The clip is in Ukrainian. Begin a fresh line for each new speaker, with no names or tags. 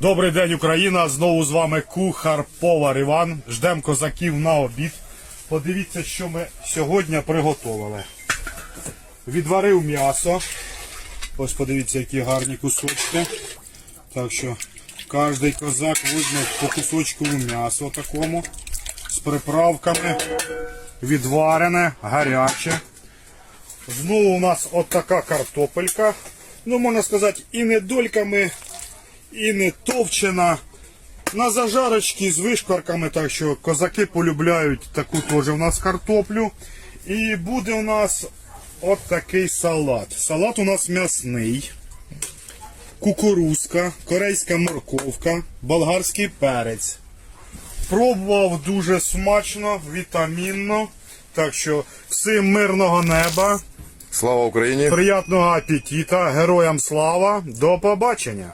Добрий день, Україна! Знову з вами кухар повар Іван. Ждемо козаків на обід. Подивіться, що ми сьогодні приготували. Відварив м'ясо. Ось подивіться, які гарні кусочки. Так що кожен козак візьме по кусочку м'ясо такому з приправками. Відварене, гаряче. Знову у нас от така картопелька. Ну, можна сказати, і не дольками, і не товчена. На зажарочці з вишкварками, так що козаки полюбляють таку теж у нас картоплю. І буде у нас от такий салат. Салат у нас м'ясний, кукурузка, корейська морковка, болгарський перець. Пробував дуже смачно, вітамінно. Так що всім мирного неба,
Слава Україні!
приятного апетита, героям слава, до побачення!